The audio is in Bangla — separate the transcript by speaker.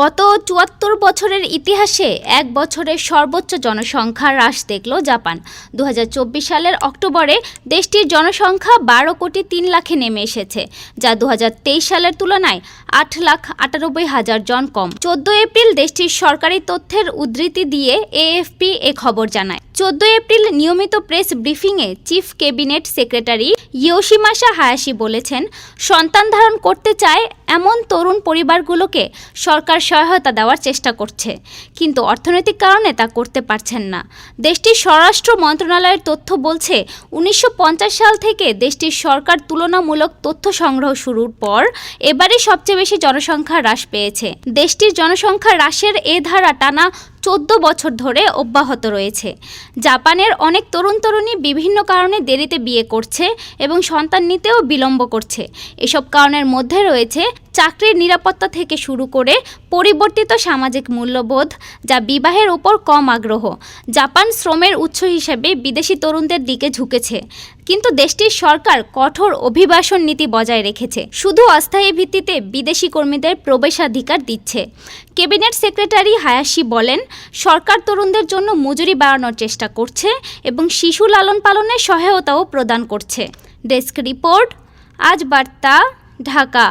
Speaker 1: গত চুয়াত্তর বছরের ইতিহাসে এক বছরের সর্বোচ্চ জনসংখ্যা হ্রাস দেখল জাপান। দু হাজার চব্বিশ সালের অক্টোবরে দেশটির জনসংখ্যা বারো কোটি তিন লাখে নেমে এসেছে, যা দু হাজার তেইশ সালের তুলনায় আট লাখ আটানব্বই হাজার জন কম। চোদ্দ এপ্রিল দেশটির সরকারি তথ্যের উদ্ধৃতি দিয়ে এএফপি এ খবর জানায়। চোদ্দ এপ্রিল নিয়মিত প্রেস ব্রিফিংয়ে chief cabinet secretary Yoshimasa Hayashi বলেছেন, সন্তান ধারণ করতে চায় এমন তরুণ পরিবারগুলোকে সরকার সহায়তা দেওয়ার চেষ্টা করছে। কিন্তু অর্থনৈতিক কারণে তা করতে পারছেন না। দেশটির স্বরাষ্ট্র মন্ত্রণালয়ের তথ্য বলছে, উনিশশো পঞ্চাশ সাল থেকে দেশটির সরকার তুলনামূলক তথ্য সংগ্রহ শুরুর পর এবারে সবচেয়ে বেশি জনসংখ্যা হ্রাস পেয়েছে। দেশটির জনসংখ্যা হ্রাসের এ ধারা টানা চোদ্দ বছর ধরে অব্যাহত রয়েছে। জাপানের অনেক তরুণ তরুণী বিভিন্ন কারণে দেরিতে বিয়ে করছে এবং সন্তান নিতেও বিলম্ব করছে। এসব কারণের মধ্যে রয়েছে চাকরির নিরাপত্তা থেকে শুরু করে পরিবর্তিত সামাজিক মূল্যবোধ যা বিবাহের উপর কম আগ্রহ। জাপান শ্রমের উৎস হিসেবে বিদেশি তরুণদের দিকে ঝুঁকেছে, কিন্তু দেশটির সরকার কঠোর অভিবাসন নীতি বজায় রেখেছে। শুধু অস্থায়ী ভিত্তিতে বিদেশি কর্মীদের প্রবেশাধিকার দিচ্ছে। ক্যাবিনেট সেক্রেটারি হায়াশি বলেন, সরকার তরুণদের জন্য মজুরি বাড়ানোর চেষ্টা করছে এবং শিশু লালন পালনের সহায়তাও প্রদান করছে। ডেস্ক রিপোর্ট, আজ বার্তা, ঢাকা।